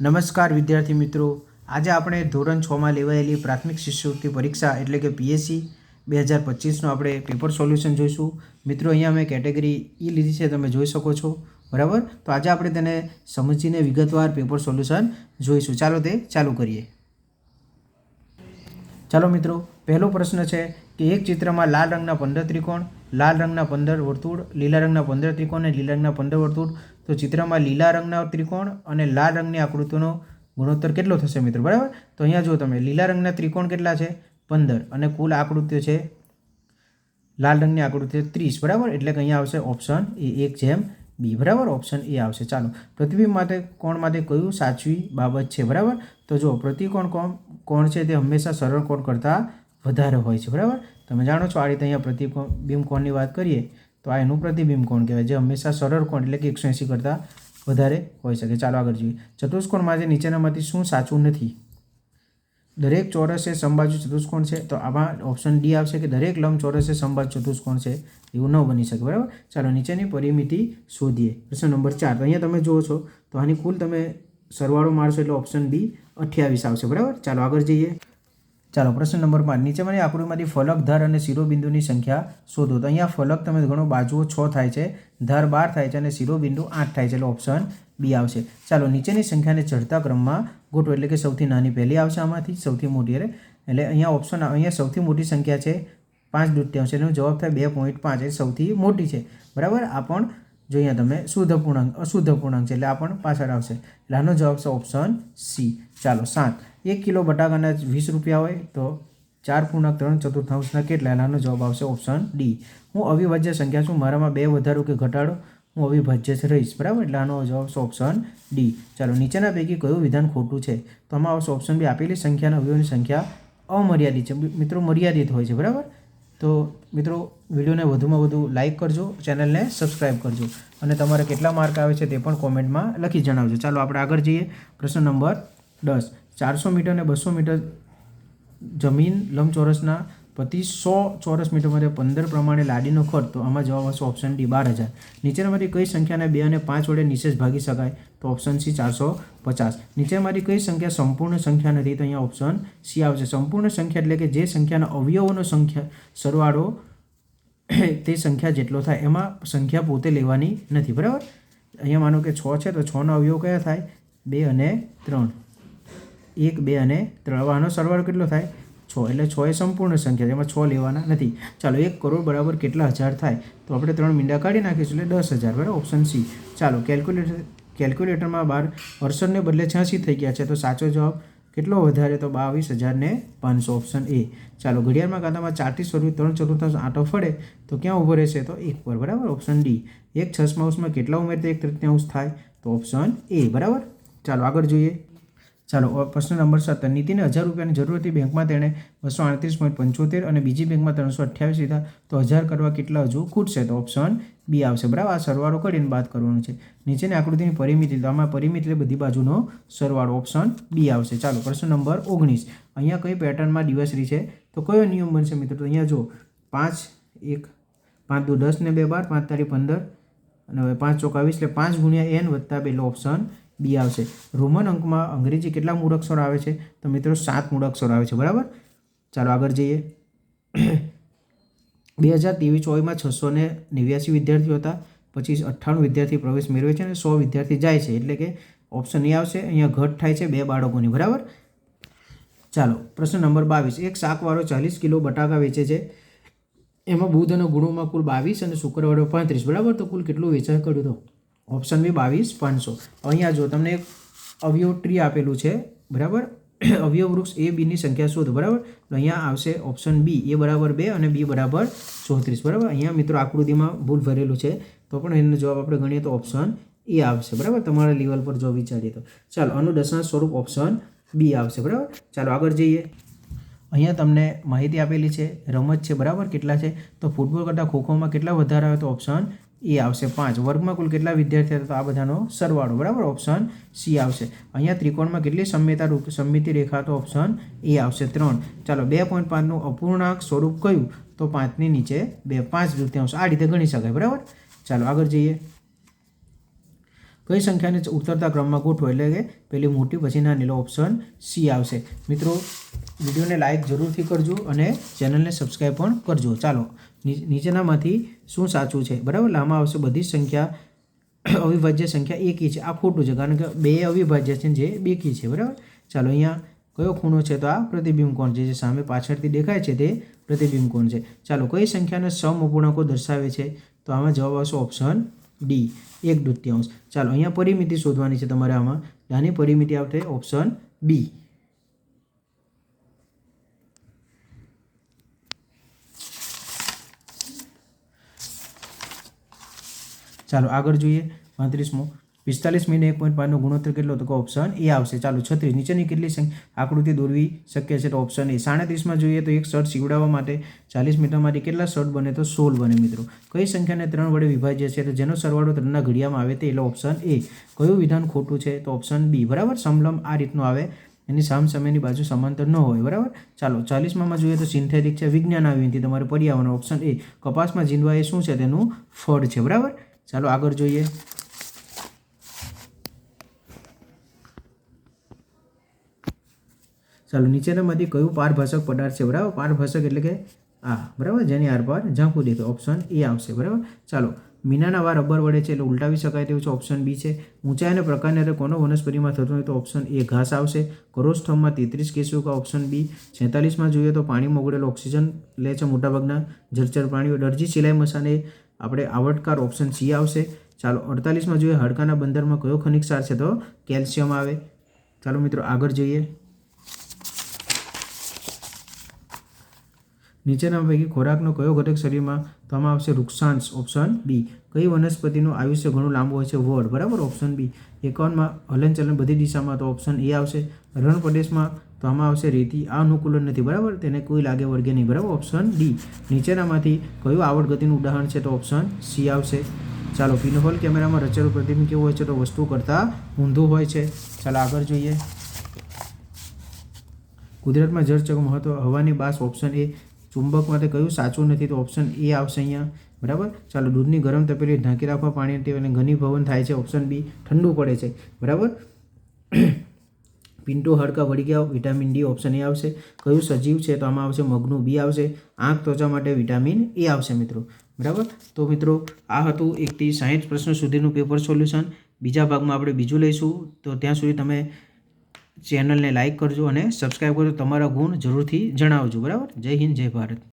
નમસ્કાર વિદ્યાર્થી મિત્રો. આજે આપણે ધોરણ છમાં લેવાયેલી પ્રાથમિક શિષ્યવૃત્તિ પરીક્ષા એટલે કે પીએસસી બે હજાર પચીસનું આપણે પેપર સોલ્યુશન જોઈશું. મિત્રો, અહીંયા મેં કેટેગરી ઈ લીધી છે, તમે જોઈ શકો છો. બરાબર? તો આજે આપણે તેને સમજીને વિગતવાર પેપર સોલ્યુશન જોઈશું. ચાલો તે ચાલુ કરીએ. ચાલો મિત્રો, પહેલો પ્રશ્ન છે કે એક ચિત્રમાં લાલ રંગના પંદર ત્રિકોણ, લાલ રંગના પંદર વર્તુળ, લીલા રંગના પંદર ત્રિકોણ અને લીલા રંગના પંદર વર્તુળ. તો ચિત્રમાં લીલા રંગના ત્રિકોણ અને લાલ રંગની આકૃતિનો ગુણોત્તર કેટલો થશે મિત્રો? બરાબર? તો અહીંયા જો તમે, લીલા રંગના ત્રિકોણ કેટલા છે? પંદર. અને કુલ આકૃતિઓ છે લાલ રંગની આકૃતિ ત્રીસ. બરાબર? એટલે કે અહીંયા આવશે ઓપ્શન એ એક જેમ બી. બરાબર? ઓપ્શન એ આવશે. ચાલો, પ્રતિબિંબ માટે કોણ માટે કયું સાચવી બાબત છે? બરાબર? તો જો પ્રતિકોણ કોણ કોણ છે તે હંમેશા સરળ કોણ કરતાં વધારે હોય છે, બરાબર? તમે જાણો છો આ રીતે અહીંયા પ્રતિબિંબ કોણની વાત કરીએ, તો આ એનું પ્રતિબિંબ કોણ કહેવાય, જે હંમેશા સરળ કોણ એટલે કે એકસો એંસી કરતાં વધારે હોઈ શકે. ચાલો આગળ જોઈએ. ચતુષ્કોણમાં જે નીચેનામાંથી શું સાચું નથી? દરેક ચોરસ એ સમબાજુ ચતુષ્કોણ છે, તો આમાં ઓપ્શન ડી આવશે કે દરેક લંબચોરસ એ સંબાજુ ચતુષ્કોણ છે, એવું ન બની શકે, બરાબર? ચાલો નીચેની પરિમિતિ શોધીએ. પ્રશ્ન નંબર ચાર, તો અહીંયા તમે જુઓ છો, તો આની કુલ તમે સરવાળો મારશો એટલે ઓપ્શન બી અઠ્યાવીસ આવશે, બરાબર? ચાલો આગળ જઈએ. ચાલો, પ્રશ્ન નંબર પાંચ નીચેમાંની આકૃતિમાંથી ફલક, ધાર અને શિરોબિંદુની સંખ્યા શોધો. તો અહીંયા ફલક તમે ગણો બાજુઓ છ થાય છે, ધાર બાર થાય છે અને શિરોબિંદુ આઠ થાય છે એટલે ઓપ્શન બી આવશે. ચાલો, નીચેની સંખ્યાને ચડતા ક્રમમાં ગોઠવો, એટલે કે સૌથી નાની પહેલી આવશે આમાંથી, સૌથી મોટી એટલે એટલે અહીંયા ઓપ્શન અહીંયા સૌથી મોટી સંખ્યા છે પાંચ દૃત્યાંશ, એનો જવાબ થાય બે પોઈન્ટ પાંચ એ સૌથી મોટી છે. બરાબર? આ પણ જો અહીંયા તમે શુદ્ધ પૂર્ણાંક, અશુદ્ધ પૂર્ણાંક છે એટલે આ પણ પાછળ આવશે. એટલે આનો જવાબ છે ઓપ્શન સી ચાલો, સાત. એક કિલો બટાકાના વીસ રૂપિયા હોય તો ચાર પૂર્ણાંક, ત્રણ ચતુર્થાંશના કેટલા? એટલે આનો જવાબ આવશે ઓપ્શન ડી હું અવિભાજ્ય સંખ્યા છું મારામાં બે વધારો કે ઘટાડો? હું અવિભાજ્ય જ રહીશ, બરાબર? એટલે આનો જવાબ છે ઓપ્શન ડી ચાલો, નીચેના પૈકી કયું વિધાન ખોટું છે? તો આમાં આવશે ઓપ્શન બી આપેલી સંખ્યાના અવયવની સંખ્યા અમર્યાદિત છે. મિત્રો, મર્યાદિત હોય છે, બરાબર? તો મિત્રો, વિડીયોને વધુમાં વધુ લાઇક કરજો ચેનલને સબસ્ક્રાઈબ કરજો. અને તમારે કેટલા માર્ક આવે છે તે પણ કોમેન્ટમાં લખી જણાવજો. ચાલો આપણે આગળ જઈએ. પ્રશ્ન નંબર દસ. ચારસો મીટર અને બસો મીટર જમીન લંબચોરસના પ્રતિ સો ચોરસ મીટરમાં પંદર પ્રમાણે લાડીનો ખર્ચ, તો આમાં જવાબ આવશે ઓપ્શન ડી, બાર હજાર. નીચેનામાંથી કઈ સંખ્યાને બે અને પાંચ વડે નિશેષ ભાગી શકાય, તો ઓપ્શન સી, ચારસો પચાસ. નીચેમાંથી કઈ સંખ્યા સંપૂર્ણ સંખ્યા નથી, તો અહીંયા ઓપ્શન સી આવશે. સંપૂર્ણ સંખ્યા એટલે કે જે સંખ્યાના અવયવોનો સંખ્યા, સરવાળો તે સંખ્યા જેટલો થાય, એમાં સંખ્યા પોતે લેવાની નથી, બરાબર? અહીંયા માનો કે છ છે, તો છનો અવયવ કયા થાય? બે અને ત્રણ. એક, બે અને ત્રણ. આનો સરવાળો કેટલો થાય? છ. એટલે છ એ સંપૂર્ણ સંખ્યા છે એમાં છ લેવાના નથી. ચાલો, એક કરોડ બરાબર કેટલા હજાર થાય? તો આપણે ત્રણ મીંડા કાઢી નાખીશું એટલે દસ હજાર, બરાબર? ઓપ્શન સી ચાલો કેલ્ક્યુલેટર કેલ્ક્યુલેટરમાં બાર અડસઠને બદલે છ્યાસી થઈ ગયા છે, તો સાચો જવાબ કેટલો વધારે? તો બાવીસ હજારને પાંચસો. ઓપ્શન એ ચાલો, ઘડિયાળમાં કાંતામાં ચારથી સ્વરૂપ ત્રણ ચતુર્થાંશ આંટો ફળે, તો ક્યાં ઊભો રહેશે? તો એક પર, બરાબર? ઓપ્શન ડી એક છસમાઉસમાં કેટલા ઉમેરતા એક તૃતીયાંશ થાય? તો ઓપ્શન એ બરાબર? ચાલો, આગળ જોઈએ. ચાલો પ્રશ્ન નંબર સત્તર. નીતિને હજાર રૂપિયાની જરૂર હતી બેંકમાં તેણે બસો આડત્રીસ પોઈન્ટ પંચોતેર અને બીજી બેંકમાં ત્રણસો અઠ્યાવીસ લીધા. તો હજાર કરવા કેટલા હજુ? ખૂટશે તો ઓપ્શન બી આવશે. બરાબર? આ સરવાળો કરીને બાદ કરવાનું છે. નીચેની આકૃતિની પરિમિતિ તો આમાં પરિમિત એટલે બધી બાજુનો સરવાળો ઓપ્શન બી આવશે. ચાલો, પ્રશ્ન નંબર ઓગણીસ. અહીંયા કઈ પેટર્નમાં દિવસરી છે? તો કયો નિયમ બનશે મિત્રો? તો અહીંયા જો, પાંચ, એક, પાંચ દો દસ ને બે બાર, પાંચ તારીખ પંદર, અને હવે પાંચ ચોકાવીસ એટલે પાંચ ગુણ્યા એન વત્તા બે ઓપ્શન બી આવશે. રોમન અંકમાં અંગ્રેજી કેટલા મૂળાક્ષરો આવે છે? તો મિત્રો સાત મૂળાક્ષરો આવે છે. બરાબર? ચાલો આગળ જઈએ. બે હજાર ત્રેવીસ ચોવીસમાં છસો ને નેવ્યાસી વિદ્યાર્થીઓ હતા. પછી અઠ્ઠાણું વિદ્યાર્થી પ્રવેશ મેળવે છે અને સો વિદ્યાર્થી જાય છે. એટલે કે ઓપ્શન એ આવશે. અહીંયા ઘટ થાય છે બે બાળકોની. બરાબર? ચાલો, પ્રશ્ન નંબર બાવીસ. એક શાકવાળો ચાલીસ કિલો બટાકા વેચે છે. એમાં બુધ અને ગુણોમાં કુલ બાવીસ અને શુક્રવારે પાંત્રીસ. બરાબર? તો કુલ કેટલું વેચાણ કર્યું તો ઓપ્શન બી બાવીસ પાંચસો. અહીંયા જો તમને અવયવ ટ્રી આપેલું છે, બરાબર? અવયવ વૃક્ષ એ બીની સંખ્યા શોધ, બરાબર? અહીંયા આવશે ઓપ્શન બી એ બરાબર બે અને બી બરાબર ચોત્રીસ, બરાબર? અહીંયા મિત્રો આકૃતિમાં ભૂલ ભરેલું છે, તો પણ એનો જવાબ આપણે ગણીએ તો ઓપ્શન એ આવશે, બરાબર? તમારા લેવલ પર જો વિચારીએ તો. ચાલો, આનું દશાંશ સ્વરૂપ ઓપ્શન બી આવશે, બરાબર? ચાલો, આગળ જઈએ. અહીંયા તમને માહિતી આપેલી છે, રમત છે, બરાબર? કેટલા છે? તો ફૂટબોલ કરતાં ખોખોમાં કેટલા વધારે આવે તો ઓપ્શન એ આવશે પાંચ. વર્ગમાં કુલ કેટલા વિદ્યાર્થીઓ હતા તો આ બધાનો સરવાળો, બરાબર? ઓપ્શન સી આવશે. અહીંયા ત્રિકોણમાં કેટલી સમ્યતા રૂપ સમમિતિ રેખા તો ઓપ્શન એ આવશે ત્રણ. ચાલો, બે પોઈન્ટ પાંચનું અપૂર્ણાંક સ્વરૂપ કયું? તો પાંચની નીચે બે પાંચ દૃત્યાંશ આ રીતે ગણી શકાય, બરાબર? ચાલો, આગળ જઈએ. કઈ સંખ્યાને ઉતરતા ક્રમમાં ગોઠવો? એટલે કે પેલી મોટી પછી નાની લો ઓપ્શન સી આવશે. મિત્રો, વિડીયોને લાઇક જરૂરથી કરજો અને ચેનલને સબસ્ક્રાઈબ પણ કરજો. ચાલો નીચેનામાંથી શું સાચું છે? બરાબર? લાંબા આવશે બધી સંખ્યા અવિભાજ્ય સંખ્યા એકી છે. આ ખોટું છે, કારણ કે બે અવિભાજ્ય છે જે બેકી છે, બરાબર? ચાલો, અહીંયા કયો ખૂણો છે? તો આ પ્રતિબિંબ કોણ છે? જે સામે પાછળથી દેખાય છે તે પ્રતિબિંબ કોણ છે? ચાલો, કઈ સંખ્યાને સમઅપૂર્ણાંકો દર્શાવે છે? તો આમાં જવાબ આવશે ઓપ્શન ડી, એક દૃત્યાંશ. ચાલો, અહીંયા પરિમિતિ શોધવાની છે તમારે આમાં. નાની પરિમિતિ આવશે ઓપ્શન બી. ચાલો આગળ જોઈએ. પાંત્રીસમો. પિસ્તાલીસ મિનિટ એક પોઈન્ટ પાંચનો ગુણોત્તર કેટલો? તો કે ઓપ્શન એ આવશે. ચાલો છત્રીસ. નીચેની કેટલી આકૃતિ દોરવી શક્ય છે તો ઓપ્શન એ સાડત્રીસમાં જોઈએ તો એક શર્ટ સીવડાવવા માટે ચાલીસ મીટરમાંથી કેટલા શર્ટ બને? તો સોળ બને મિત્રો. કઈ સંખ્યાને ત્રણ વડે વિભાજ્ય છે? તો જેનો સરવાળો ત્રણના ઘડિયામાં આવે તે એટલે ઓપ્શન એ કયું વિધાન ખોટું છે? તો ઓપ્શન બી બરાબર? સમલમ આ રીતનું આવે. એની સામ સમયની બાજુ સમાંતર ન હોય. બરાબર? ચાલો ચાલીસમાં જોઈએ તો સિન્થેટિક છે. વિજ્ઞાન આવ્યું તમારે પર્યાવરણ. ઓપ્શન એ કપાસમાં જીંદવા એ શું છે? તેનું ફળ છે. બરાબર? ચાલો આગળ જોઈએ. ચાલો, નીચેનામાંથી કયું પારભાષક પદાર્થ છે? બરાબર? પારભાષક એટલે કે, આ, બરાબર? જેની આરપાર ઝાંખું દેખાય ઓપ્શન એ આવશે, બરાબર? ચાલો, મીનાના વાર રબર વડે છે એટલે ઉલટાવી શકાય તેવું છે ઓપ્શન બી છે. ઊંચાઈ અને પ્રકારને એટલે કોનો વનસ્પતિમાં થતો હોય તો ઓપ્શન એ ઘાસ આવશે. કરોસ્થમમાં તેત્રીસ કેસુકા ઓપ્શન બી છેતાલીસમાં જોઈએ તો પાણીમાં મોગળેલો ઓક્સિજન લે છે મોટાભાગના જળચર પ્રાણીઓ. દરજી સિલાઈ મસાને આપણે આવડકાર ઓપ્શન સી આવશે. ચાલો, અડતાલીસમાં જોઈએ, હાડકાના બંદરમાં કયો ખનિક ક્ષાર છે તો કેલ્શિયમ આવે. ચાલો મિત્રો, આગળ જોઈએ. નીચેના પૈકી ખોરાકનો કયો ઘટક શરીરમાં તો આવશે? વૃક્ષાંશ, ઓપ્શન બી. કઈ વનસ્પતિનું આયુષ્ય ઘણું લાંબુ હોય છે? વડ, બરાબર? Option B. એકાવનમાં હલનચલન બધી દિશામાં તો ઓપ્શન એ આવશે. રણ પ્રદેશમાં તો આમાં આવશે રેતી આ અનુકૂલન નથી, બરાબર? તેને કોઈ લાગે વર્ગે નહીં, બરાબર? ઓપ્શન ડી નીચેનામાંથી કયું આવડ ગતિનું ઉદાહરણ છે તો ઓપ્શન સી આવશે. ચાલો પિનહોલ કેમેરામાં રચેલું પ્રતિબિંબ કેવું હોય છે તો વસ્તુ કરતાં ઊંધું હોય છે. ચાલો, આગળ જોઈએ. કુદરતમાં જળચક મહત્વ હવાની બાસ ઓપ્શન એ ચુંબક માટે કયું સાચું નથી તો ઓપ્શન એ આવશે અહીંયા, બરાબર? ચાલો, દૂધની ગરમ તપેલી ઢાંકી રાખવા પાણી અને ઘનીભવન થાય છે ઓપ્શન બી ઠંડુ પડે છે, બરાબર? પિન્ટો હડકા વળી ગયા, વિટામિન ડી ઓપ્શન એ આવશે. કયું સજીવ છે તો આમાં આવશે મગનું બી આવશે. આંખ ત્વચા માટે વિટામિન એ આવશે મિત્રો. બરાબર? તો મિત્રો, આ હતું એકથી સાહીઠ પ્રશ્ન સુધીનું પેપર સોલ્યુશન બીજા ભાગમાં આપણે બીજું લઈશું. તો ત્યાં સુધી તમે ચેનલને લાઇક કરજો અને સબસ્ક્રાઈબ કરજો. તમારા ગુણ જરૂરથી જણાવજો. બરાબર? જય હિન્દ, જય ભારત.